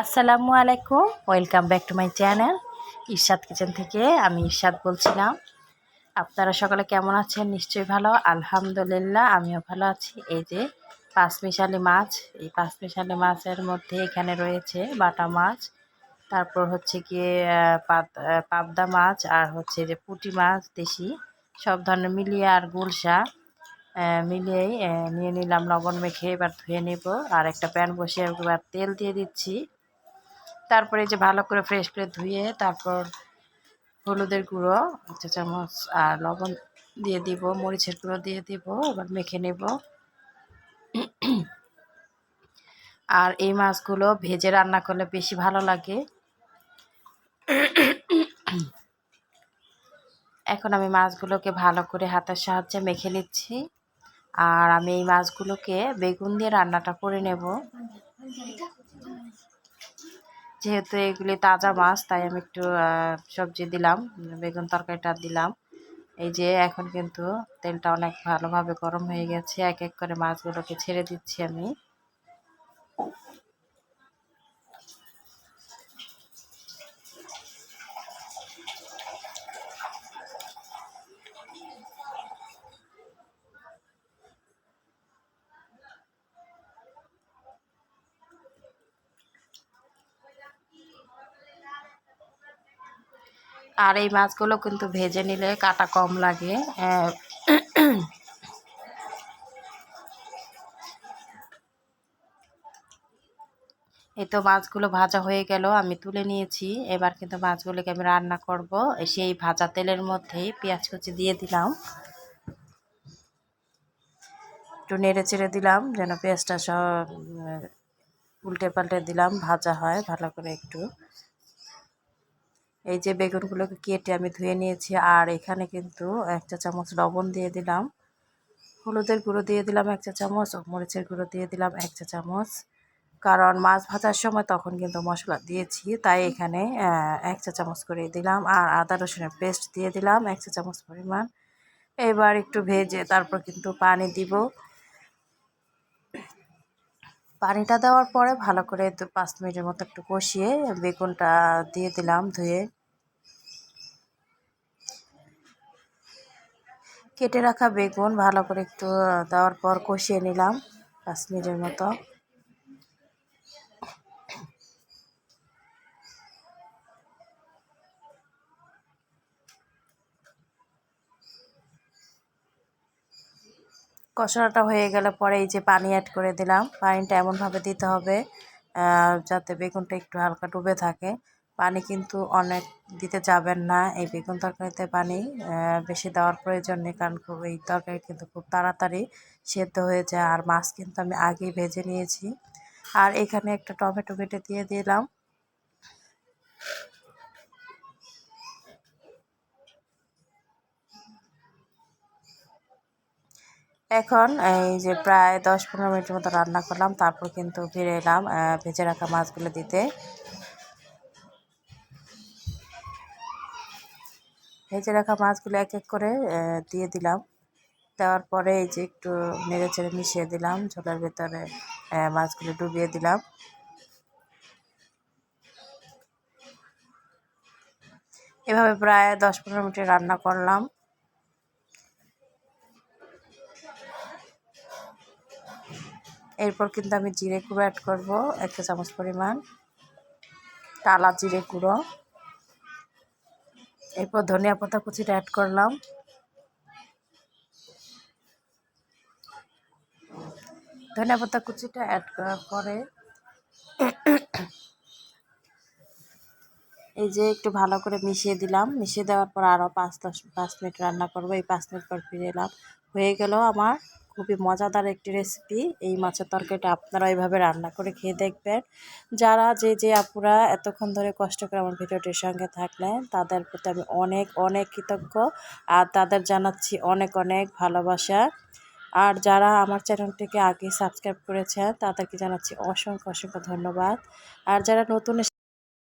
আসসালামু আলাইকুম, welcome back to my channel Irshad kitchen থেকে আমি ইরশাদ বলছিলাম। আপনারা সকালে কেমন আছেন? নিশ্চয়ই ভালো। আলহামদুলিল্লাহ, আমিও ভালো আছি। এই যে পাঁচমিশালি মাছ, এই পাঁচমিশালি মাছের মধ্যে এখানে রয়েছে বাটা মাছ, তারপর হচ্ছে গিয়ে পাবদা মাছ আর হচ্ছে যে পুঁটি মাছ, দেশি, সব ধরনের মিলিয়ে আর গুলশা মিলিয়েই নিয়ে নিলাম, লবণ মেখে এবার ধুয়ে নেব। আর একটা প্যান বসিয়ে এবার তেল দিয়ে দিচ্ছি। তারপরে যে ভালো করে ফ্রেশ করে ধুয়ে তারপর হলুদের গুঁড়ো এক চা চামচ আর লবণ দিয়ে দিব, মরিচের গুঁড়ো দিয়ে দিব, এবার মেখে নেব। আর এই মাছগুলো ভেজে রান্না করলে বেশি ভালো লাগে। এখন আমি মাছগুলোকে ভালো করে হাতের সাহায্যে মেখে নিচ্ছি। আর আমি এই মাছগুলোকে বেগুন দিয়ে রান্নাটা করে নেব। যেহেতু এগুলি তাজা মাছ, তাই আমি একটু সবজি দিলাম, বেগুন তরকারিটা দিলাম। এই যে এখন কিন্তু তেলটা অনেক ভালোভাবে গরম হয়ে গেছে। এক এক করে মাছগুলোকে ছেড়ে দিচ্ছি আমি। আর এই মাছগুলো কিন্তু ভেজে নিলে কাটা কম লাগে। এই তো মাছগুলো ভাজা হয়ে গেল, আমি তুলে নিয়েছি। এবার কিন্তু মাছগুলোকে আমি রান্না করব। সেই ভাজা তেলের মধ্যেই পেঁয়াজ কুচি দিয়ে দিলাম। একটু নেড়ে চেড়ে দিলাম, যেন পেঁয়াজটা সব উল্টে পাল্টে দিলাম, ভাজা হয় ভালো করে একটু। এই যে বেগুনগুলোকে কেটে আমি ধুয়ে নিয়েছি, আর এখানে কিন্তু এক চা চামচ লবণ দিয়ে দিলাম, হলুদের গুঁড়ো দিয়ে দিলাম এক চা চামচ, মরিচের গুঁড়ো দিয়ে দিলাম এক চা চামচ, কারণ মাছ ভাজার সময় তখন কিন্তু মশলা দিয়েছি, তাই এখানে এক চা চামচ করে দিলাম, আর আদা রসুনের পেস্ট দিয়ে দিলাম এক চা চামচ পরিমাণ। এবার একটু ভেজে তারপর কিন্তু পানি দিব পানিটা দেওয়ার পরে ভালো করে পাঁচ মিনিটের মতো একটু কষিয়ে বেগুনটা দিয়ে দিলাম ধুয়ে। কেটে রাখা বেগুন ভালো করে একটু দেওয়ার পর কষিয়ে নিলাম পাঁচ মিনিটের মতো। কষানোটা হয়ে গেলে পরে এই যে পানি অ্যাড করে দিলাম। পানিটা এমনভাবে দিতে হবে যাতে বেগুনটা একটু হালকা ডুবে থাকে। পানি কিন্তু অনেক দিতে যাবেন না এই বেগুন তরকারিতে পানি বেশি দেওয়ার প্রয়োজন নেই কারণ খুব এই তরকারি কিন্তু খুব তাড়াতাড়ি সেদ্ধ হয়ে যায়। আর মাছ কিন্তু আমি আগেই ভেজে নিয়েছি। আর এখানে একটা টমেটো কেটে দিয়ে দিলাম। এখন এই যে প্রায় দশ পনেরো মিনিটের মতো রান্না করলাম, তারপর কিন্তু ফিরে এলাম ভেজে রাখা মাছগুলো দিতে। ভেজে রাখা মাছগুলো এক এক করে দিয়ে দিলাম। দেওয়ার পরে এই যে একটু নেড়ে চেড়ে মিশিয়ে দিলাম, ঝোলের ভেতরে মাছগুলো ডুবিয়ে দিলাম। এভাবে প্রায় দশ পনেরো মিনিট রান্না করলাম। এরপর কিন্তু আমি জিরে গুঁড়ো অ্যাড করব একটা চামচ পরিমাণ। টালা জিরে গুঁড়ো। এরপর ধনিয়া পাতা কুচিটা অ্যাড করলাম। ধনিয়া পাতা কুচিটা অ্যাড করার পরে এই যে একটু ভালো করে মিশিয়ে দিলাম। মিশিয়ে দেওয়ার পর আরও পাঁচ দশ, পাঁচ মিনিট রান্না করব। এই পাঁচ মিনিট পর ফিরে এলাম। হয়ে গেল আমার খুবই মজাদার একটি রেসিপি এই মাছের তরকারিটা আপনারা এইভাবে রান্না করে খেয়ে দেখবেন। যারা, যে যে আপুরা এতক্ষণ ধরে কষ্ট করে আমার ভিডিওটির সঙ্গে থাকলেন, তাদের প্রতি আমি অনেক অনেক কৃতজ্ঞ আর তাদের জানাচ্ছি অনেক অনেক ভালোবাসা। আর যারা আমার চ্যানেলটিকে আগে সাবস্ক্রাইব করেছেন, তাদেরকে জানাচ্ছি অসংখ্য অসংখ্য ধন্যবাদ। আর যারা নতুন